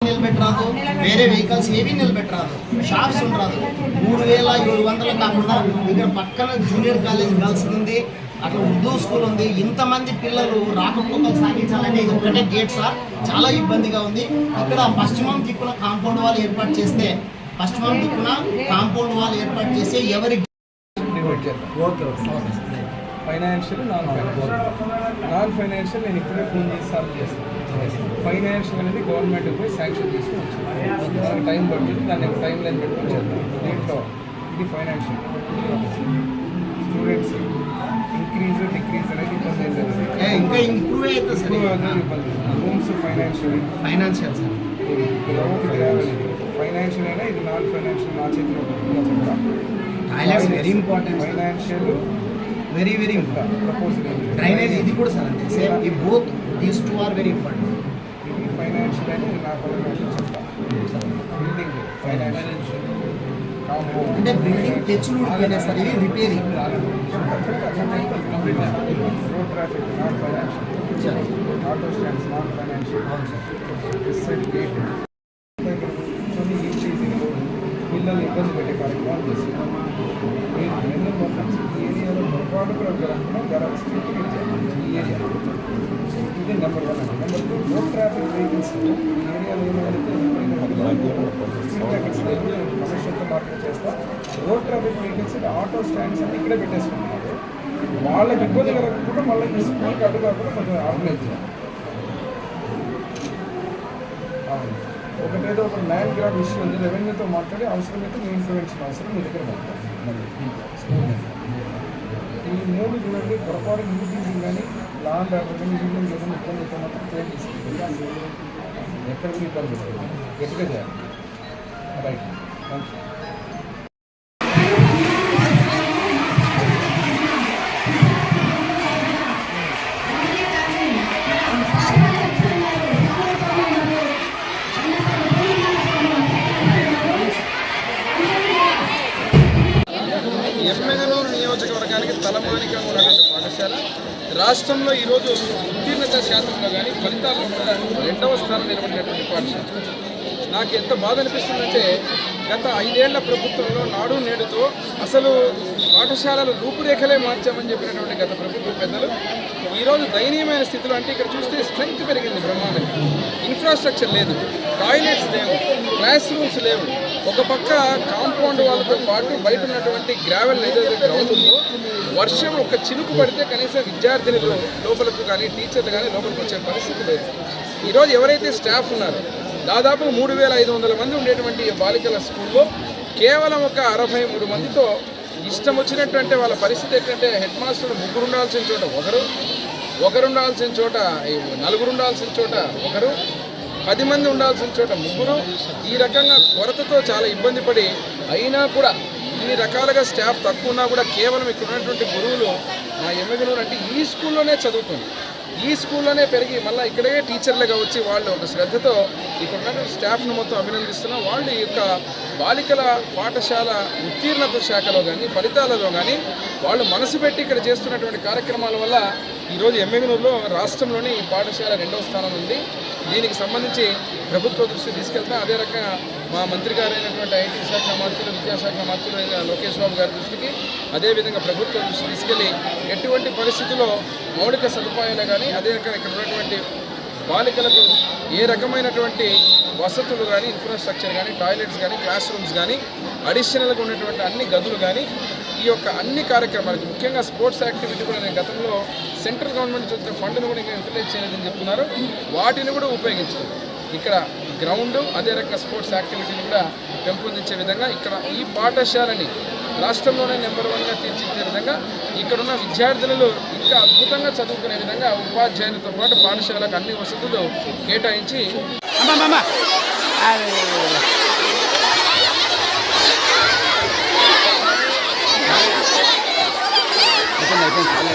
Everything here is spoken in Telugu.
నిలబెట్టరాదు వేరే వెహికల్స్ ఏవి నిలబెట్టరాదు షాప్స్ ఉండరాదు. మూడు వేల ఏడు వందలు కాకుండా ఇక్కడ పక్కన జూనియర్ కాలేజ్ గర్ల్స్ ఉంది అట్లా ఉర్దూ స్కూల్ ఉంది. ఇంతమంది పిల్లలు రాకపోకలు సాగించాలంటే ఇది ఒకటే గేట్ సార్ చాలా ఇబ్బందిగా ఉంది. ఇక్కడ పశ్చిమం దిక్కున కాంపౌండ్ వాల్ ఏర్పాటు చేస్తే పశ్చిమం దిక్కున కాంపౌండ్ వాల్ ఏర్పాటు చేస్తే ఎవరి చేద్దాం financial non financial non financial నేను ఇప్పుడే ఫోన్ చేసి సాల్వ్ చేస్తాను. ఫైనాన్షియల్ అనేది గవర్నమెంట్ పోయి శాంక్షన్ తీసుకుని వచ్చింది దానికి టైం పడుతుంది. దాన్ని టైం లైన్ పెట్టుకొని చేద్దాం. దీంట్లో ఇది ఫైనాన్షియల్ స్టూడెంట్స్ ఇంక్రీజ్ డిక్రీజ్ అనేది ఇబ్బంది ఇంకా ఇంప్రూవ్ అవుతుంది సార్. ఇంప్రూవ్ అవుతుంది ఇబ్బంది rooms financial financial sir. Financial అయినా ఇది నాన్ ఫైనాన్షియల్ నా చేతిలో toilets very important financial very very important drainage ఇది కూడా సార్ అంతే. సేమ్ ఈ both these two are very important ఇది ఫైనాన్షియల్ అనేది నా పరంగా చెప్తా బిల్డింగ్ ఫైనాన్షియల్ అంటే బిల్డింగ్ తెచ్చులు ఉంటేనే సార్ ఇది repairing road traffic financial auto stands financial gate ఇబ్బంది పెట్టే కార్యక్రమాలు చేస్తున్నాం రెండు కూడా జరగకుండా జర స్ట్రిక్ట్ ఈ ఏరియా ఇది నెంబర్ వన్ అండి. Number two road traffic vehicles ఈ ఏరియాలో ఏమైతే కమిషన్తో మాత్రం చేస్తా road traffic vehicles auto stands అన్ని ఇక్కడే పెట్టేసుకుంటున్నారు. వాళ్ళకి ఇబ్బంది కలగకుండా మళ్ళీ ఈ స్కూల్కి అడ్డు కాకుండా కొంచెం ఆర్గనైజ్ చేయాలి. ఒకటేదో ఒక ల్యాండ్ గ్రాబ్ ఇష్యూ ఉంది. రెవెన్యూతో మాట్లాడి అవసరమైతే మీ ఇన్ఫర్మేషన్ అవసరం మీ దగ్గర స్కూల్ దగ్గర. ఈ మూడు చూడండి పొరపాటు యూటీజీ కానీ లాండ్ ఆర్డర్ కానీ యూనియన్ ఏదైనా ఇబ్బంది అయితే మాత్రం క్లియర్ తీసుకుంటుంది ఎక్కడ కూడా ఇబ్బంది? గట్టిగా చేయాలి రైట్ థ్యాంక్ యూ ఉన్నటువంటి పాఠశాల. రాష్ట్రంలో ఈరోజు ఉత్తీర్ణత శాతంలో కానీ ఫలితాల్లో కూడా రెండవ స్థానం నిలబడినటువంటి పాఠశాల. నాకు ఎంత బాధ అనిపిస్తుందంటే గత ఐదేళ్ళ ప్రభుత్వంలో నాడు నేడుతో అసలు పాఠశాలల రూపురేఖలే మార్చామని చెప్పినటువంటి గత ప్రభుత్వ పెద్దలు ఈరోజు దయనీయమైన స్థితిలో అంటే ఇక్కడ చూస్తే స్ట్రెంగ్త్ పెరిగింది బ్రహ్మాండంగా. ఇన్ఫ్రాస్ట్రక్చర్ లేదు. టాయిలెట్స్ లేవు. క్లాస్ రూమ్స్ లేవు. ఒక పక్క కాంపౌండ్ వాళ్ళతో పాటు బయట ఉన్నటువంటి గ్రావెల్ ఏదైతే గ్రౌండ్ ఉందో వర్షం ఒక చినుకు పడితే కనీసం విద్యార్థినులు లోపలకు కానీ టీచర్లు కానీ లోపలికి వచ్చే పరిస్థితి లేదు. ఈరోజు ఎవరైతే స్టాఫ్ ఉన్నారో దాదాపు మూడు వేల ఐదు వందల మంది ఉండేటువంటి బాలికల స్కూల్లో కేవలం ఒక అరవై మూడు మందితో ఇష్టం వచ్చినటువంటి వాళ్ళ పరిస్థితి ఏంటంటే హెడ్ మాస్టర్లు ముగ్గురు ఉండాల్సిన చోట ఒకరు ఒకరు ఉండాల్సిన చోట నలుగురు ఉండాల్సిన చోట ఒకరు పది మంది ఉండాల్సిన చోట ముగ్గురు ఈ రకంగా కొరతతో చాలా ఇబ్బంది పడి అయినా కూడా ఇన్ని రకాలుగా స్టాఫ్ తక్కువ ఉన్నా కూడా కేవలం ఇక్కడ ఉన్నటువంటి గురువులు మా ఎమ్మెగనూరు అంటే ఈ స్కూల్లోనే చదువుతుంది. ఈ స్కూల్లోనే పెరిగి మళ్ళీ ఇక్కడే టీచర్లుగా వచ్చి వాళ్ళు ఒక శ్రద్ధతో ఇక్కడ ఉన్నటువంటి స్టాఫ్ను మొత్తం అభినందిస్తున్నాం వాళ్ళు ఈ యొక్క బాలికల పాఠశాల ఉత్తీర్ణత శాఖలో కానీ ఫలితాలలో కానీ వాళ్ళు మనసు పెట్టి ఇక్కడ చేస్తున్నటువంటి కార్యక్రమాల వల్ల ఈరోజు ఎమ్మెగనూరులో రాష్ట్రంలోనే ఈ పాఠశాల రెండవ స్థానం ఉంది. దీనికి సంబంధించి ప్రభుత్వ దృష్టి తీసుకెళ్తాం అదే రకంగా మా మంత్రి గారు అయినటువంటి ఐటీ శాఖ మంత్రులు విద్యాశాఖ మంత్రులు అయిన లోకేష్ బాబు గారి దృష్టికి అదేవిధంగా ప్రభుత్వ దృష్టి తీసుకెళ్ళి ఎటువంటి పరిస్థితుల్లో మౌలిక సదుపాయాలు కానీ అదే రకంగా ఇక్కడ ఉన్నటువంటి బాలికలకు ఏ రకమైనటువంటి వసతులు కానీ ఇన్ఫ్రాస్ట్రక్చర్ కానీ టాయిలెట్స్ కానీ క్లాస్ రూమ్స్ కానీ అడిషనల్గా ఉన్నటువంటి అన్ని గదులు కానీ ఈ యొక్క అన్ని కార్యక్రమాలకి ముఖ్యంగా స్పోర్ట్స్ యాక్టివిటీ కూడా నేను గతంలో సెంట్రల్ గవర్నమెంట్ నుంచి వచ్చిన ఫండ్ను కూడా ఇంకా యూటిలైజ్ చేయలేదని చెప్తున్నారు. వాటిని కూడా ఉపయోగించారు ఇక్కడ గ్రౌండ్ అదే రకంగా స్పోర్ట్స్ యాక్టివిటీని కూడా పెంపొందించే విధంగా ఇక్కడ ఈ పాఠశాలని రాష్ట్రంలోనే నెంబర్ వన్గా తీర్చిదిద్దే విధంగా ఇక్కడున్న విద్యార్థులలో ఇంకా అద్భుతంగా చదువుకునే విధంగా ఉపాధ్యాయులతో పాటు పాఠశాలకు అన్ని వసతులు కేటాయించి González.